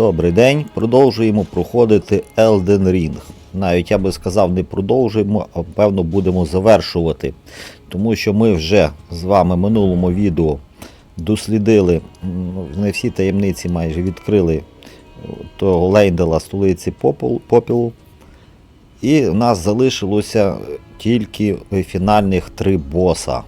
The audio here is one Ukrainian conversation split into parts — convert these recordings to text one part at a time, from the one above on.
Добрий день. Продовжуємо проходити Elden Ring. Навіть я би сказав, не продовжуємо, а певно будемо завершувати. Тому що ми вже з вами в минулому відео дослідили ну, не всі таємниці майже відкрили е, того Лейндела столиці попілу. І в нас залишилося тільки фінальних три боса.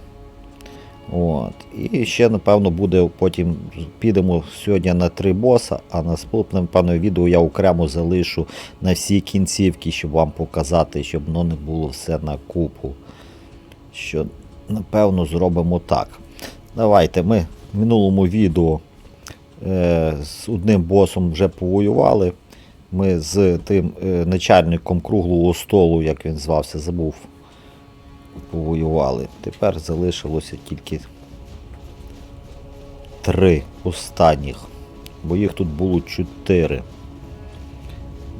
От. І ще, напевно, буде потім підемо сьогодні на три боса, а наступне, напевно, відео я окремо залишу на всі кінцівки, щоб вам показати, щоб воно не було все на купу. Що, напевно, зробимо так. Давайте ми в минулому відео е, з одним босом вже повоювали. Ми з тим е, начальником круглого столу, як він звався, забув повоювали. Тепер залишилося тільки три останніх. Бо їх тут було чотири.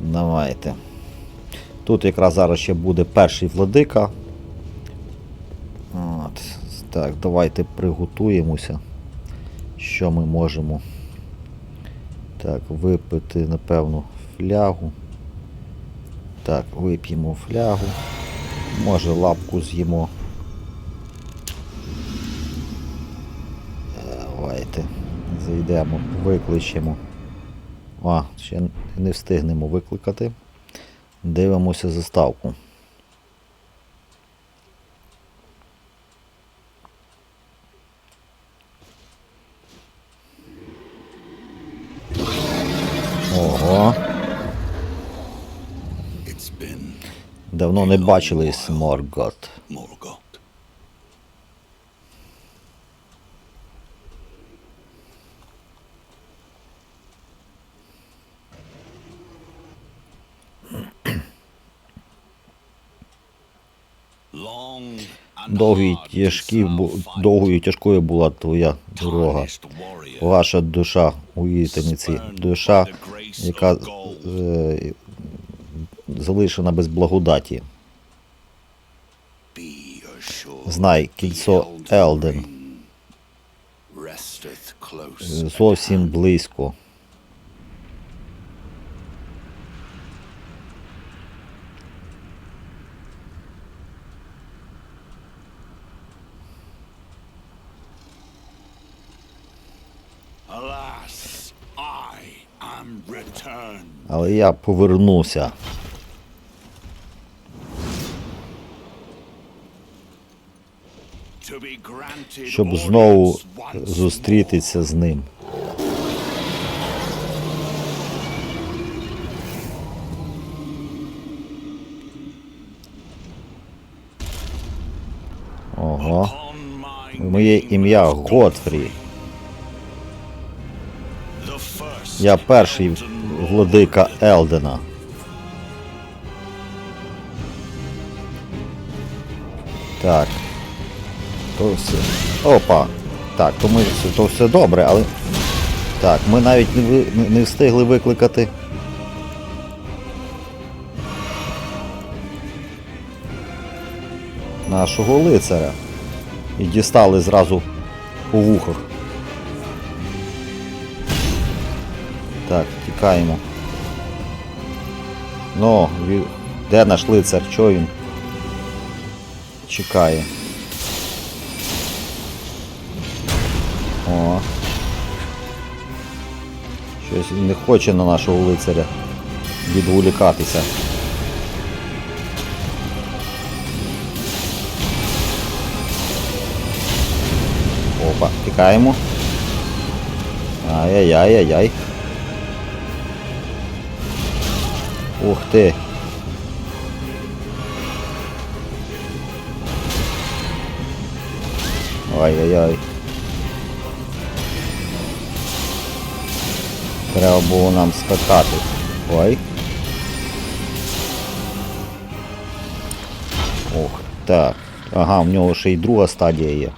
Давайте. Тут якраз зараз ще буде перший владика. От. Так, давайте приготуємося. Що ми можемо. Так, випити, напевно, флягу. Так, вип'ємо флягу. Може лапку з'їмо. Давайте. Зайдемо, викличемо. А, ще не встигнемо викликати. Дивимося заставку. Hard тяжкий, didst бу- thou fight, довгою і тяжкою була твоя дорога. Ваша душа у вітениці. Душа, яка е, залишена без благодаті. Знай, кільцо Елден зовсім близько. Але я повернуся. Щоб знову зустрітися з ним. Ого. Моє ім'я Готфрі. Я перший владика Елдена. Так. То все. Опа. Так, то ми то все добре, але. Так, ми навіть не, не встигли викликати. Нашого лицаря. І дістали зразу по вухах. Так, тікаємо. Ну, де наш лицар? Чого він? Чекає. О. Щось не хоче на нашого лицаря відволікатися. Опа, тікаємо. Ай-яй-яй-яй-яй. Ух ти. Ай-яй-яй. Треба було нам скакати. Ой. Ох, так. Ага, в нього ще й друга стадія є.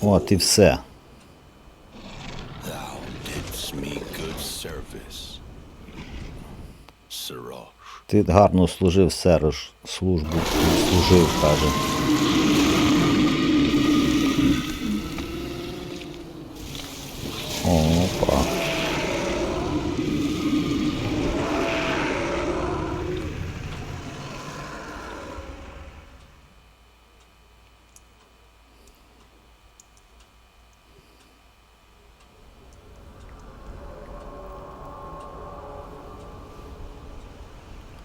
От і все. Ти гарно служив, Серж, службу служив, каже. Опа.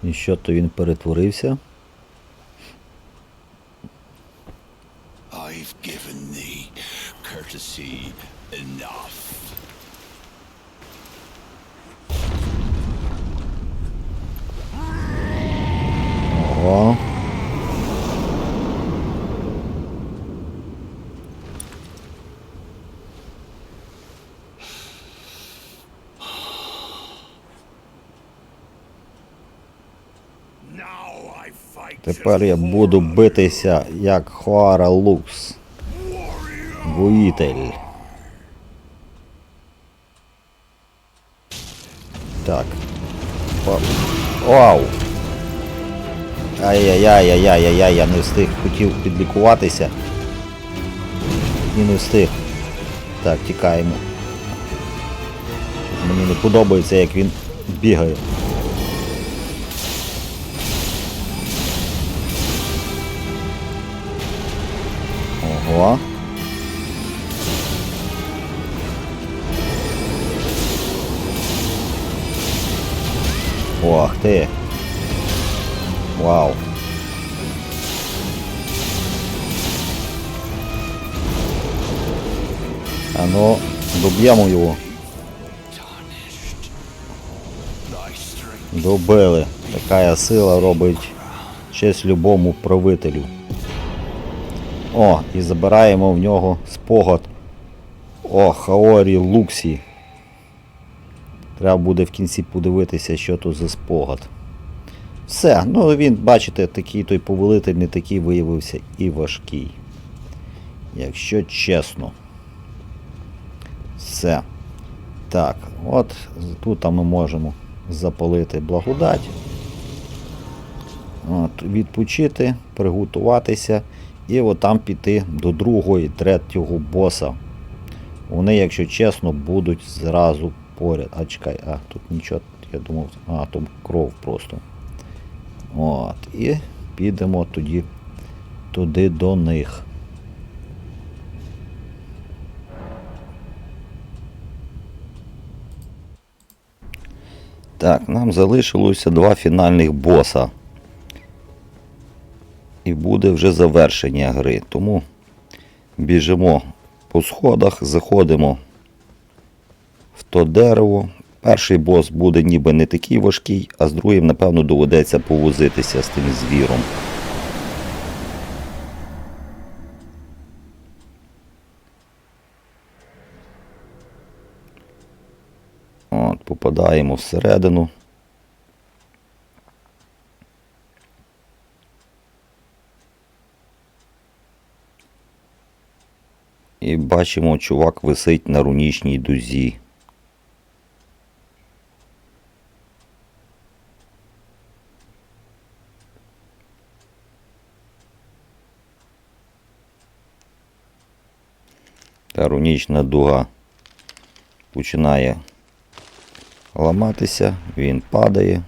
І що то він перетворився? Тепер я буду битися як Хоара Лукс. Воїтель. Так. Вау! Ай-яй-яй-яй-яй-яй, я не встиг, хотів підлікуватися. І не встиг. Так, тікаємо. Мені не подобається, як він бігає. Ого. Ох ти. Вау. А ну, доб'ємо його. Добили. Така сила робить честь любому правителю. О, і забираємо в нього спогад. О, Хаорі Луксі. Треба буде в кінці подивитися, що то за спогад. Все, ну він, бачите, такий той повелитель не такий виявився і важкий. Якщо чесно. Все. Так, от тут ми можемо запалити благодать. От, відпочити, приготуватися і от там піти до другого і третього боса. Вони, якщо чесно, будуть зразу поряд. А чекай, а тут нічого, я думав, а, тут кров просто. От, і підемо тоді туди до них. Так, нам залишилося два фінальних боса. І буде вже завершення гри. Тому біжимо по сходах, заходимо в то дерево. Перший бос буде ніби не такий важкий, а з другим, напевно, доведеться повозитися з тим звіром. От, попадаємо всередину. І бачимо, чувак висить на рунічній дузі. Та рунічна дуга починає ламатися, він падає.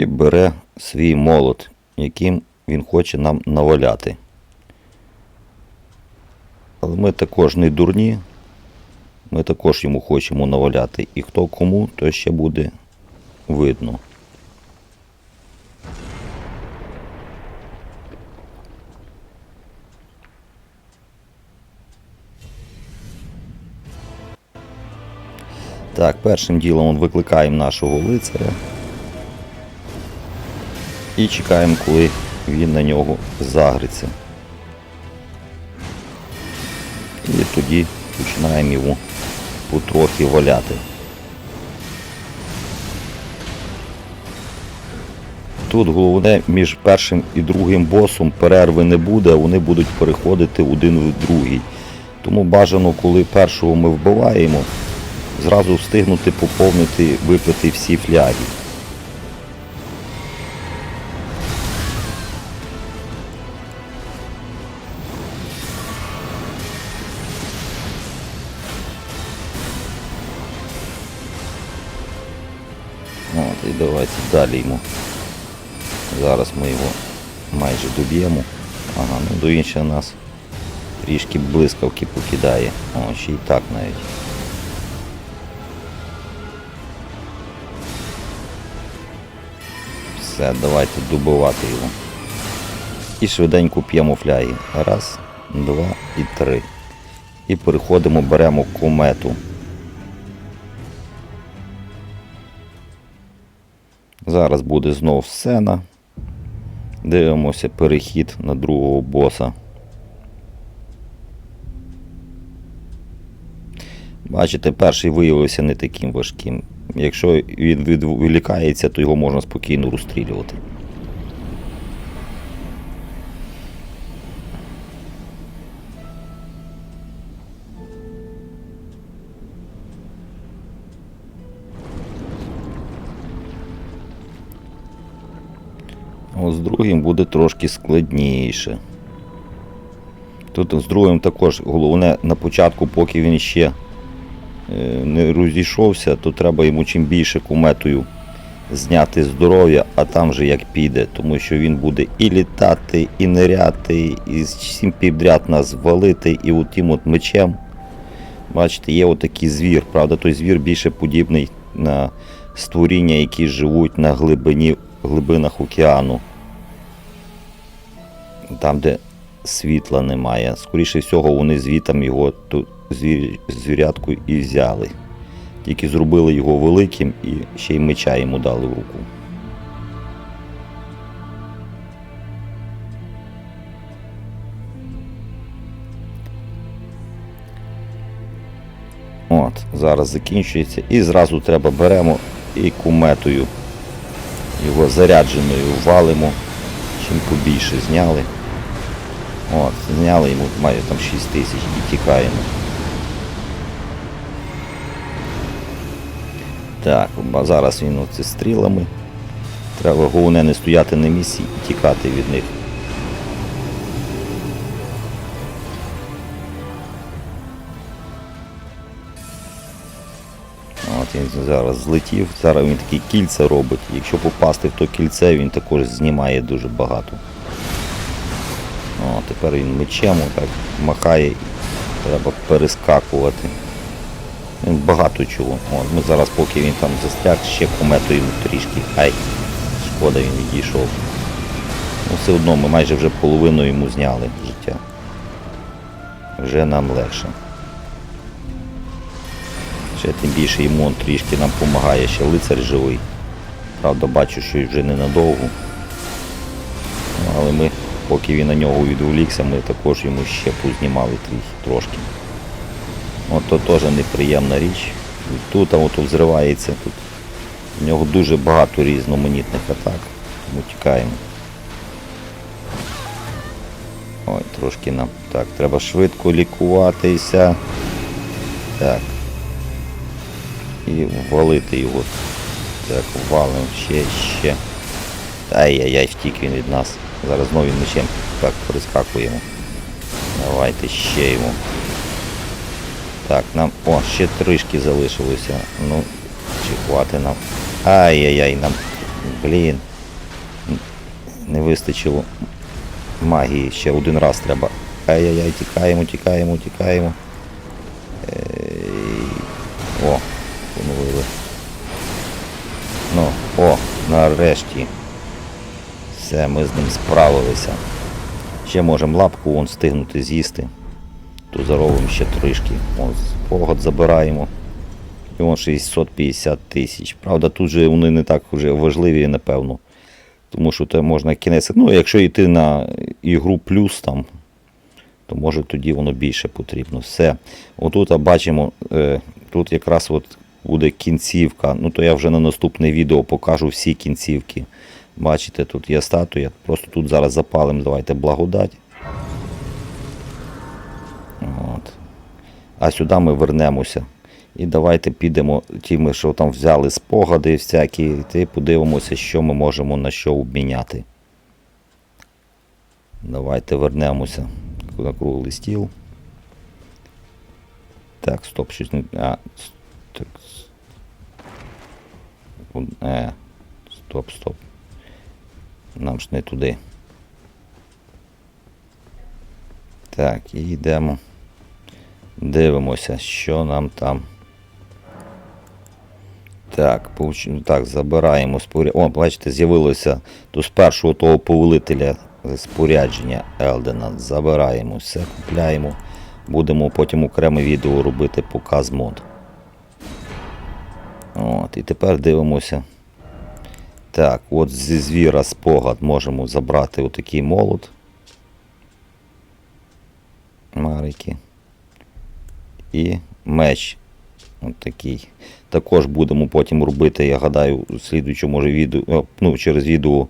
І бере свій молот, яким він хоче нам наваляти. Але ми також не дурні, ми також йому хочемо наваляти. І хто кому, то ще буде видно. Так, першим ділом викликаємо нашого лицаря. І чекаємо, коли він на нього загриться. І тоді починаємо його потрохи валяти. Тут головне між першим і другим босом перерви не буде, вони будуть переходити один в другий. Тому бажано, коли першого ми вбиваємо, зразу встигнути поповнити, випити всі фляги. Далі йому. Зараз ми його майже доб'ємо. Ага, ну до іншого нас трішки блискавки покидає. О, ще й так навіть. Все, давайте добивати його. І швиденько п'ємо фляги. Раз, два і три. І переходимо, беремо комету. Зараз буде знов сцена. Дивимося перехід на другого боса. Бачите, перший виявився не таким важким. Якщо він відволікається, то його можна спокійно розстрілювати. Другим буде трошки складніше. Тут з другим також головне на початку, поки він ще е, не розійшовся, то треба йому чим більше куметою зняти здоров'я, а там же як піде, тому що він буде і літати, і ниряти, і всім підряд нас валити, і отим от мечем. Бачите, є отакий звір. Правда, той звір більше подібний на створіння, які живуть на глибині, глибинах океану. Там, де світла немає. Скоріше всього, вони звітом його ту звір, звірятку і взяли. Тільки зробили його великим і ще й меча йому дали в руку. От, зараз закінчується. І зразу треба беремо і куметою його зарядженою валимо. Чим побільше зняли. От, зняли йому майже там 6 тисяч і тікаємо. Так, а зараз він оце стрілами. Треба головне не стояти на місці і тікати від них. От він зараз злетів, зараз він такі кільця робить. Якщо попасти в то кільце, він також знімає дуже багато. О, тепер він мечем так махає, треба перескакувати. Він багато чого. От, ми зараз, поки він там застряг, ще кометою трішки. Ай, шкода він відійшов. Ну, все одно ми майже вже половину йому зняли життя. Вже нам легше. Ще тим більше йому он трішки нам допомагає, ще лицар живий. Правда, бачу, що вже ненадовго. Ну, але ми, поки він на нього відволікся, ми також йому ще познімали трі- трошки. От то теж неприємна річ. Тут от взривається, тут в нього дуже багато різноманітних атак, тому тікаємо. Ой, трошки нам. Так, треба швидко лікуватися. Так. І валити його. Так, валимо ще, ще. Ай-яй-яй, втік він від нас. Зараз знову мечем так перескакуємо. Давайте ще йому. Так, нам... О, ще трішки залишилося. Ну, чи хватить нам. Ай-яй-яй, нам. Блін. Не вистачило магії. Ще один раз треба. Ай-яй-яй, тікаємо, тікаємо, тікаємо. Ей. О, поновили. Ну, о, нарешті. Все, ми з ним справилися. Ще можемо лапку вон встигнути з'їсти. То заробимо ще трішки. Погод забираємо. І вон 650 тисяч. Правда, тут же вони не так вже важливі, напевно. Тому що це можна кінець. Ну, якщо йти на ігру плюс там, то може тоді воно більше потрібно. Все. Отут бачимо, е, тут якраз от буде кінцівка. Ну то я вже на наступне відео покажу всі кінцівки. Бачите, тут є статуя. Просто тут зараз запалимо, давайте благодать. От. А сюди ми вернемося. І давайте підемо, ті ми, що там взяли спогади всякі, і подивимося, що ми можемо на що обміняти. Давайте вернемося на круглий стіл. Так, стоп, щось не. А, так. Е, стоп, стоп. Нам ж не туди. Так, і йдемо. Дивимося, що нам там. Так, получ- так, забираємо спорядження. О, бачите, з'явилося тут з першого того повелителя спорядження Елдена. Забираємо все, купляємо. Будемо потім окреме відео робити показ мод. От, і тепер дивимося. Так, от зі звіра спогад можемо забрати отакий молот. Марики. І меч. От такий. Також будемо потім робити, я гадаю, в слідуючому може відео, ну, через відео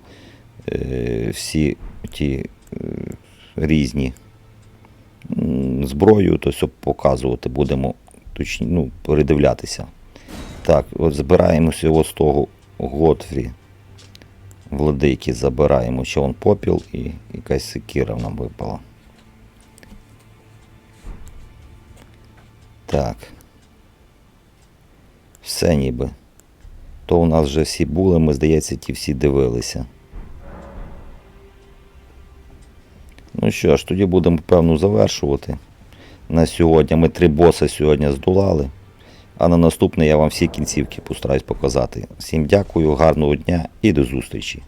е, всі ті е, різні зброю, то все показувати будемо точні, ну, передивлятися. Так, от збираємося з того Готфрі. Владики забираємо. Ще он попіл і якась секіра нам випала. Так. Все ніби. То у нас вже всі були, ми, здається, ті всі дивилися. Ну що ж, тоді будемо, певно, завершувати. На сьогодні ми три боси сьогодні здолали. А на наступне я вам всі кінцівки постараюсь показати. Всім дякую, гарного дня і до зустрічі.